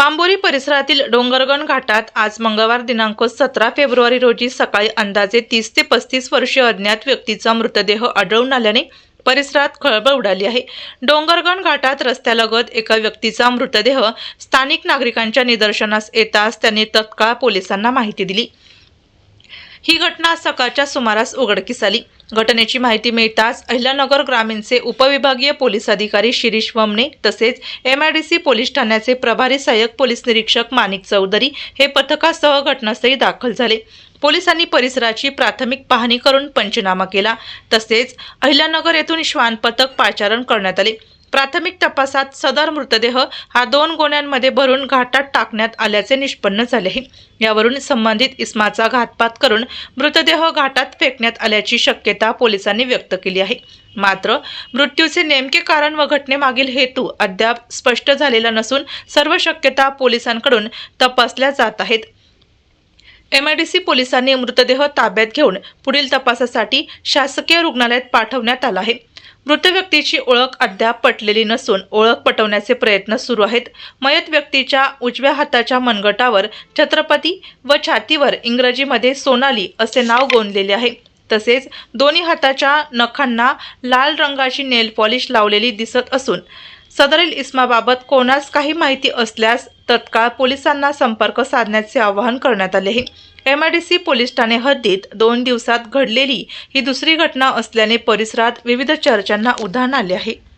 पांबोरी परिसरातील डोंगरगण घाटात आज मंगळवार दिनांक सतरा फेब्रुवारी रोजी सकाळी अंदाजे तीस ते पस्तीस वर्षीय अज्ञात व्यक्तीचा मृतदेह आढळून आल्याने परिसरात खळबळ उडाली आहे. डोंगरगण घाटात रस्त्यालगत एका व्यक्तीचा मृतदेह स्थानिक नागरिकांच्या निदर्शनास येताच त्यांनी तत्काळ पोलिसांना माहिती दिली. ही घटना सकाळच्या सुमारास उघडकीस आली. घटनेची माहिती मिळताच अहिल्यानगर ग्रामीणचे उपविभागीय पोलीस अधिकारी शिरीष वमने तसेच M I D C police ठाण्याचे प्रभारी सहाय्यक पोलीस निरीक्षक माणिक चौधरी हे पथकासह घटनास्थळी दाखल झाले. पोलिसांनी परिसराची प्राथमिक पाहणी करून पंचनामा केला. तसेच अहिल्यानगर येथून श्वान पथक पाचारण करण्यात आले. प्राथमिक तपासात सदर मृतदेह हा दोन गोण्यांमध्ये भरून घाटात टाकण्यात आल्याचे निष्पन्न झाले. आहे यावरून संबंधित इस्माचा घातपात करून मृतदेह घाटात फेकण्यात आल्याची शक्यता पोलिसांनी व्यक्त केली आहे. मात्र मृत्यूचे नेमके कारण व घटनेमागील हेतू अद्याप स्पष्ट झालेला नसून सर्व शक्यता पोलिसांकडून तपासल्या जात आहेत. एमआयडीसी पोलिसांनी मृतदेह ताब्यात घेऊन पुढील तपासासाठी शासकीय रुग्णालयात पाठवण्यात आला आहे. मृत व्यक्तीची ओळख अद्याप पटलेली नसून ओळख पटवण्याचे प्रयत्न सुरू आहेत. मयत व्यक्तीच्या उजव्या हाताच्या मनगटावर छत्रपती व छातीवर इंग्रजीमध्ये सोनाली असे नाव गोंदलेले आहे. तसेच दोन्ही हाताच्या नखांना लाल रंगाची नेल पॉलिश लावलेली दिसत असून सदरील इस्माबाबत कोणास काही माहिती असल्यास तत्काळ पोलिसांना संपर्क साधण्याचे आवाहन करण्यात आले आहे. एमआयडीसी पोलीस ठाणे हद्दीत दोन दिवसात घडलेली ही दुसरी घटना असल्याने परिसरात विविध चर्चांना उधाण आले आहे.